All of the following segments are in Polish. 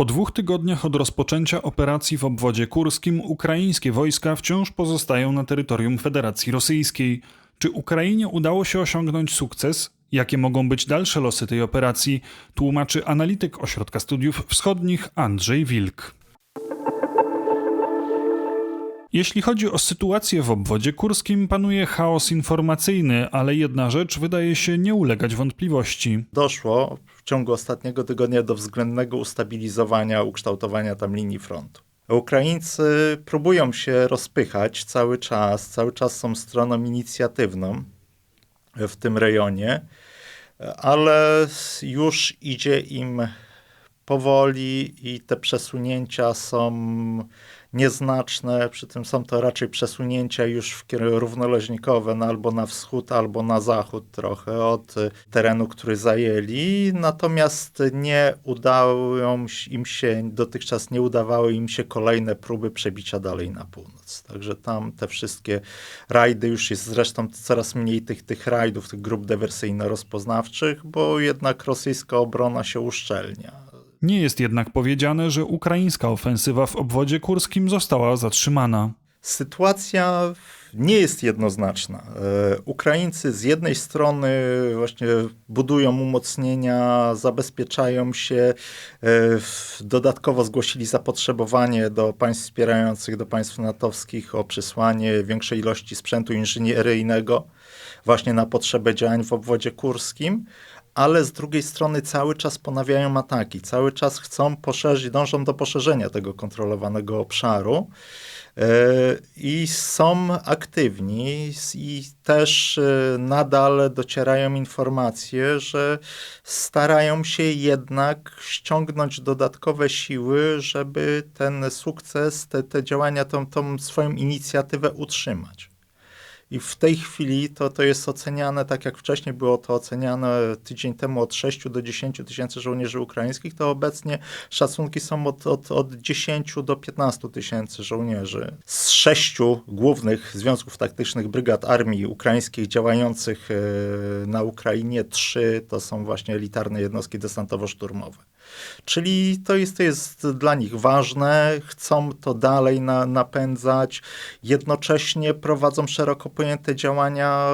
Po dwóch tygodniach od rozpoczęcia operacji w obwodzie kurskim ukraińskie wojska wciąż pozostają na terytorium Federacji Rosyjskiej. Czy Ukrainie udało się osiągnąć sukces? Jakie mogą być dalsze losy tej operacji? Tłumaczy analityk Ośrodka Studiów Wschodnich Andrzej Wilk. Jeśli chodzi o sytuację w obwodzie kurskim, panuje chaos informacyjny, ale jedna rzecz wydaje się nie ulegać wątpliwości. Doszło ciągu ostatniego tygodnia do względnego ustabilizowania, ukształtowania tam linii frontu. Ukraińcy próbują się rozpychać cały czas, cały czas są stroną inicjatywną w tym rejonie, ale już idzie im powoli i te przesunięcia są nieznaczne, przy tym są to raczej przesunięcia już w równoleżnikowe no albo na wschód, albo na zachód trochę od terenu, który zajęli, natomiast nie udało im się, dotychczas nie udawały im się kolejne próby przebicia dalej na północ. Także tam te wszystkie rajdy, już jest zresztą coraz mniej tych, tych rajdów, tych grup dywersyjno-rozpoznawczych, bo jednak rosyjska obrona się uszczelnia. Nie jest jednak powiedziane, że ukraińska ofensywa w obwodzie kurskim została zatrzymana. Sytuacja nie jest jednoznaczna. E, Ukraińcy z jednej strony właśnie budują umocnienia, zabezpieczają się, e, dodatkowo zgłosili zapotrzebowanie do państw wspierających, do państw natowskich o przysłanie większej ilości sprzętu inżynieryjnego właśnie na potrzebę działań w obwodzie kurskim, ale z drugiej strony cały czas ponawiają ataki, cały czas chcą poszerzyć, dążą do poszerzenia tego kontrolowanego obszaru e, i są aktywni i też e, nadal docierają informacje, że starają się jednak ściągnąć dodatkowe siły, żeby ten sukces, te, te działania, tą, tą swoją inicjatywę utrzymać. I w tej chwili to, to jest oceniane, tak jak wcześniej było to oceniane tydzień temu od 6 do 10 tysięcy żołnierzy ukraińskich, to obecnie szacunki są od, od, od 10 do 15 tysięcy żołnierzy. Z sześciu głównych związków taktycznych brygad armii ukraińskich działających e, na Ukrainie, trzy to są właśnie elitarne jednostki desantowo-szturmowe. Czyli to jest, to jest dla nich ważne, chcą to dalej na, napędzać, jednocześnie prowadzą szeroko pojęte działania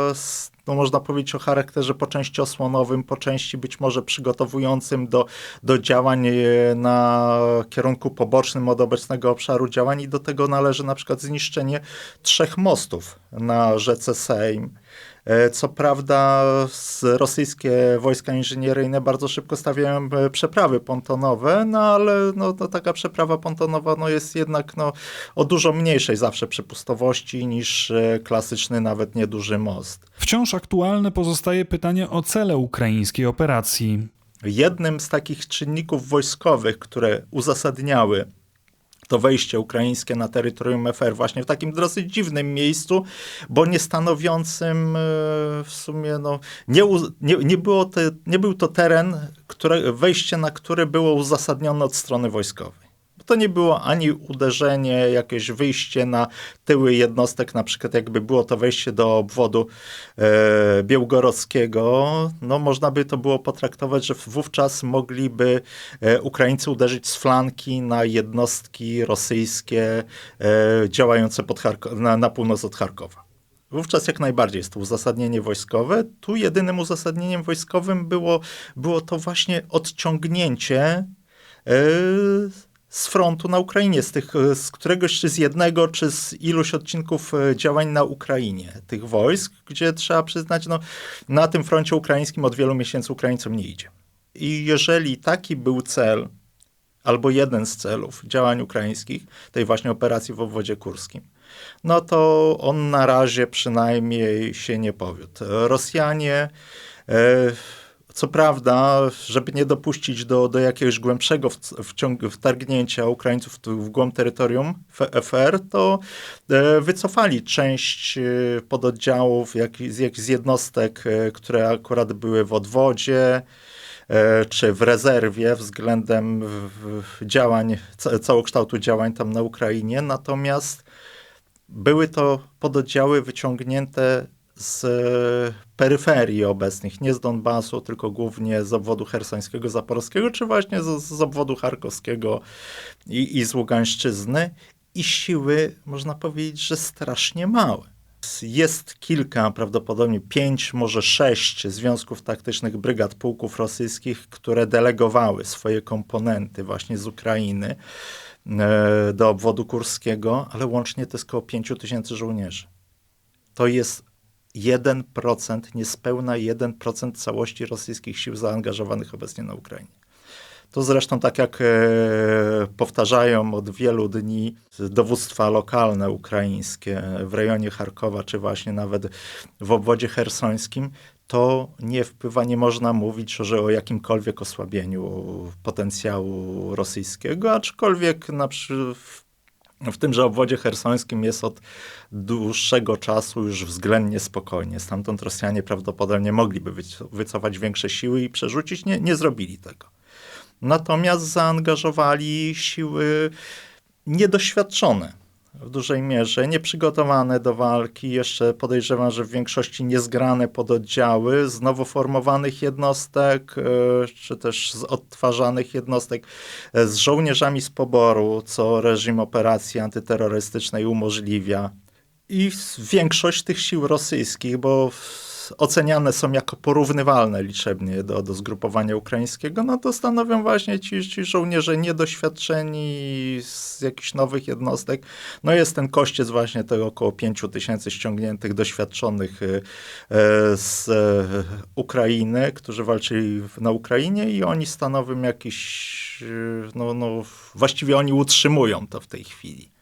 no można powiedzieć o charakterze po części osłonowym, po części być może przygotowującym do, do działań e, na kierunku pobocznym od obecnego obszaru działań i do tego należy na przykład zniszczenie trzech mostów na rzece Sejm co prawda rosyjskie wojska inżynieryjne bardzo szybko stawiają e, przeprawy pontonowe, no ale no, no, taka przeprawa pontonowa no, jest jednak no, o dużo mniejszej zawsze przepustowości niż e, klasyczny, nawet nieduży most. Wciąż aktualne pozostaje pytanie o cele ukraińskiej operacji. Jednym z takich czynników wojskowych, które uzasadniały to wejście ukraińskie na terytorium FR właśnie w takim dosyć dziwnym miejscu, bo nie stanowiącym e, w sumie, no, nie, nie, nie, było te, nie był to teren, które, wejście na który było uzasadnione od strony wojskowej to nie było ani uderzenie, jakieś wyjście na tyły jednostek, na przykład jakby było to wejście do obwodu e, no można by to było potraktować, że wówczas mogliby e, Ukraińcy uderzyć z flanki na jednostki rosyjskie e, działające pod na, na północ od Charkowa. Wówczas jak najbardziej jest to uzasadnienie wojskowe. Tu jedynym uzasadnieniem wojskowym było, było to właśnie odciągnięcie z frontu na Ukrainie, z, tych, z któregoś czy z jednego, czy z iluś odcinków e, działań na Ukrainie, tych wojsk, gdzie trzeba przyznać, no, na tym froncie ukraińskim od wielu miesięcy Ukraińcom nie idzie. I jeżeli taki był cel, albo jeden z celów działań ukraińskich, tej właśnie operacji w obwodzie kurskim, no to on na razie przynajmniej się nie powiódł. Rosjanie. E, co prawda, żeby nie dopuścić do, do jakiegoś głębszego wciąg, wtargnięcia Ukraińców w głąb terytorium FR, to e, wycofali część e, pododdziałów, jak, jak z jednostek, e, które akurat były w odwodzie, czy w rezerwie względem działań, całokształtu działań tam na Ukrainie. Natomiast były to pododdziały wyciągnięte z peryferii obecnych, nie z Donbasu, tylko głównie z obwodu hersońskiego, zaporowskiego, czy właśnie z, z obwodu charkowskiego i, i z Ługańszczyzny. I siły, można powiedzieć, że strasznie małe. Jest kilka, prawdopodobnie pięć, może sześć związków taktycznych brygad pułków rosyjskich, które delegowały swoje komponenty właśnie z Ukrainy e, do obwodu kurskiego, ale łącznie to jest około 5 tysięcy żołnierzy. To jest 1%, niespełna 1% całości rosyjskich sił zaangażowanych obecnie na Ukrainie. To zresztą, tak jak e, powtarzają od wielu dni dowództwa lokalne ukraińskie w rejonie Charkowa, czy właśnie nawet w obwodzie hersońskim, to nie wpływa, nie można mówić, że o jakimkolwiek osłabieniu potencjału rosyjskiego, aczkolwiek na przykład w tymże obwodzie hersońskim jest od dłuższego czasu już względnie spokojnie. Stamtąd Rosjanie prawdopodobnie mogliby wycofać większe siły i przerzucić. Nie, nie zrobili tego. Natomiast zaangażowali siły niedoświadczone w dużej mierze, nieprzygotowane do walki, jeszcze podejrzewam, że w większości niezgrane pododdziały z nowo formowanych jednostek, e, czy też z odtwarzanych jednostek, e, z żołnierzami z poboru, co reżim operacji antyterrorystycznej umożliwia. I większość tych sił rosyjskich, bo oceniane są jako porównywalne liczebnie do, do zgrupowania ukraińskiego, no to stanowią właśnie ci, ci żołnierze niedoświadczeni z jakichś nowych jednostek. No jest ten kościec właśnie tego około 5 tysięcy ściągniętych, doświadczonych e, z e, Ukrainy, którzy walczyli na Ukrainie i oni stanowią jakiś, e, no, no właściwie oni utrzymują to w tej chwili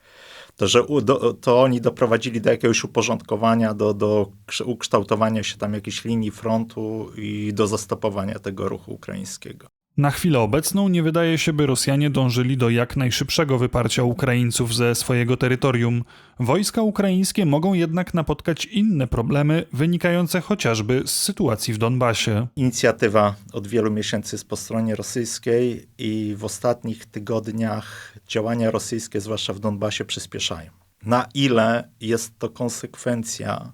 to, że do, to oni doprowadzili do jakiegoś uporządkowania, do, do ukształtowania się tam jakiejś linii frontu i do zastopowania tego ruchu ukraińskiego. Na chwilę obecną nie wydaje się, by Rosjanie dążyli do jak najszybszego wyparcia Ukraińców ze swojego terytorium. Wojska ukraińskie mogą jednak napotkać inne problemy wynikające chociażby z sytuacji w Donbasie. Inicjatywa od wielu miesięcy jest po stronie rosyjskiej i w ostatnich tygodniach działania rosyjskie, zwłaszcza w Donbasie, przyspieszają. Na ile jest to konsekwencja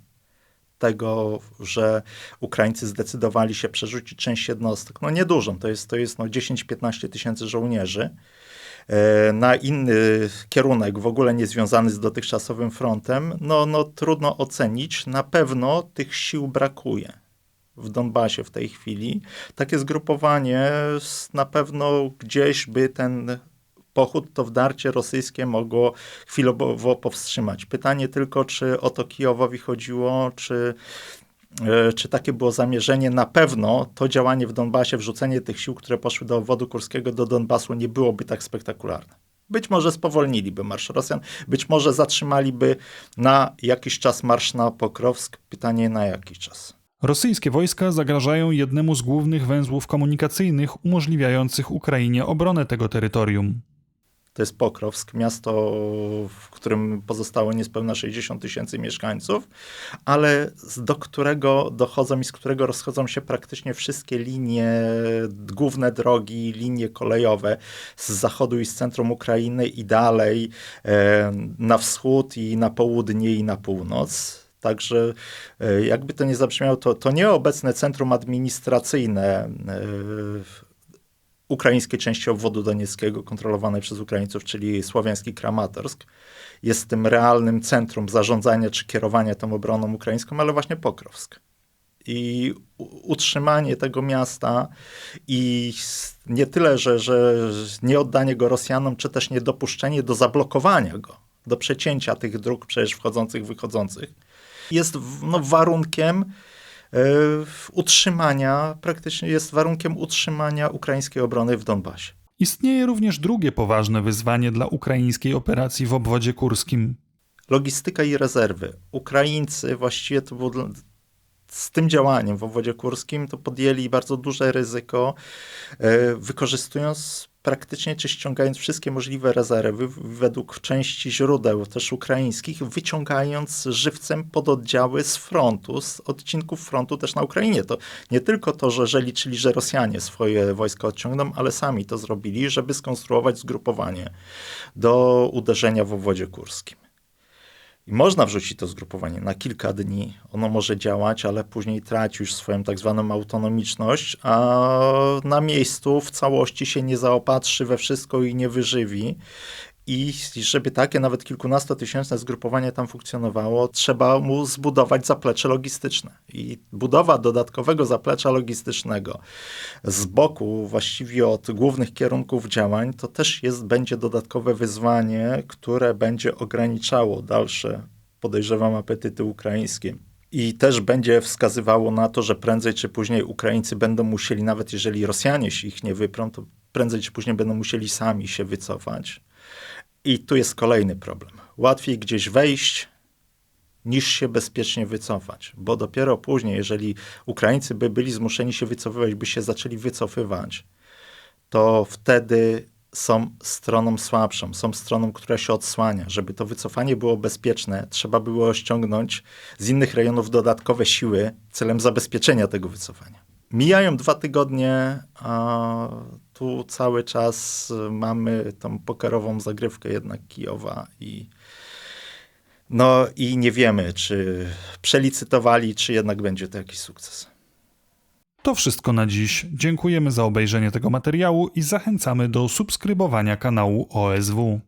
tego, że Ukraińcy zdecydowali się przerzucić część jednostek, no niedużą, to jest, to jest no 10-15 tysięcy żołnierzy, e, na inny kierunek, w ogóle niezwiązany z dotychczasowym frontem, no, no trudno ocenić. Na pewno tych sił brakuje w Donbasie w tej chwili. Takie zgrupowanie na pewno gdzieś by ten pochód, to wdarcie rosyjskie mogło chwilowo powstrzymać. Pytanie tylko, czy o to Kijowowi chodziło, czy e, czy takie było zamierzenie? Na pewno to działanie w Donbasie, wrzucenie tych sił, które poszły do obwodu kurskiego, do Donbasu, nie byłoby tak spektakularne. Być może spowolniliby marsz Rosjan, być może zatrzymaliby na jakiś czas marsz na Pokrowsk. Pytanie na jaki czas. Rosyjskie wojska zagrażają jednemu z głównych węzłów komunikacyjnych umożliwiających Ukrainie obronę tego terytorium. To jest Pokrowsk, miasto, w którym pozostało niespełna 60 tysięcy mieszkańców, ale do którego dochodzą i z którego rozchodzą się praktycznie wszystkie linie, główne drogi, linie kolejowe z zachodu i z centrum Ukrainy i dalej e, na wschód i na południe i na północ. Także e, jakby to nie zabrzmiało, to, to nie obecne centrum administracyjne e, ukraińskiej części obwodu donieckiego kontrolowanej przez Ukraińców, czyli słowiański Kramatorsk, jest tym realnym centrum zarządzania czy kierowania tą obroną ukraińską, ale właśnie Pokrowsk. I utrzymanie tego miasta i nie tyle, że, że nie oddanie go Rosjanom, czy też niedopuszczenie do zablokowania go, do przecięcia tych dróg przecież wchodzących, wychodzących, jest no, warunkiem utrzymania, praktycznie jest warunkiem utrzymania ukraińskiej obrony w Donbasie. Istnieje również drugie poważne wyzwanie dla ukraińskiej operacji w obwodzie kurskim. Logistyka i rezerwy. Ukraińcy właściwie to było z tym działaniem w obwodzie kurskim to podjęli bardzo duże ryzyko, e, wykorzystując praktycznie czy ściągając wszystkie możliwe rezerwy według części źródeł też ukraińskich, wyciągając żywcem pododdziały z frontu, z odcinków frontu też na Ukrainie. To nie tylko to, że, że liczyli, że Rosjanie swoje wojska odciągną, ale sami to zrobili, żeby skonstruować zgrupowanie do uderzenia w obwodzie kurskim. I można wrzucić to zgrupowanie na kilka dni. Ono może działać, ale później traci już swoją tak zwaną autonomiczność, a na miejscu w całości się nie zaopatrzy we wszystko i nie wyżywi. I żeby takie nawet kilkunastotysięczne zgrupowanie tam funkcjonowało, trzeba mu zbudować zaplecze logistyczne. I budowa dodatkowego zaplecza logistycznego z boku, właściwie od głównych kierunków działań, to też jest, będzie dodatkowe wyzwanie, które będzie ograniczało dalsze, podejrzewam, apetyty ukraińskie. I też będzie wskazywało na to, że prędzej czy później Ukraińcy będą musieli, nawet jeżeli Rosjanie się ich nie wyprą, to prędzej czy później będą musieli sami się wycofać. I tu jest kolejny problem. Łatwiej gdzieś wejść, niż się bezpiecznie wycofać, bo dopiero później, jeżeli Ukraińcy by byli zmuszeni się wycofywać, by się zaczęli wycofywać, to wtedy są stroną słabszą, są stroną, która się odsłania. Żeby to wycofanie było bezpieczne, trzeba było ściągnąć z innych rejonów dodatkowe siły celem zabezpieczenia tego wycofania. Mijają dwa tygodnie, a tu cały czas mamy tą pokerową zagrywkę jednak Kijowa i no i nie wiemy, czy przelicytowali, czy jednak będzie to jakiś sukces. To wszystko na dziś. Dziękujemy za obejrzenie tego materiału i zachęcamy do subskrybowania kanału OSW.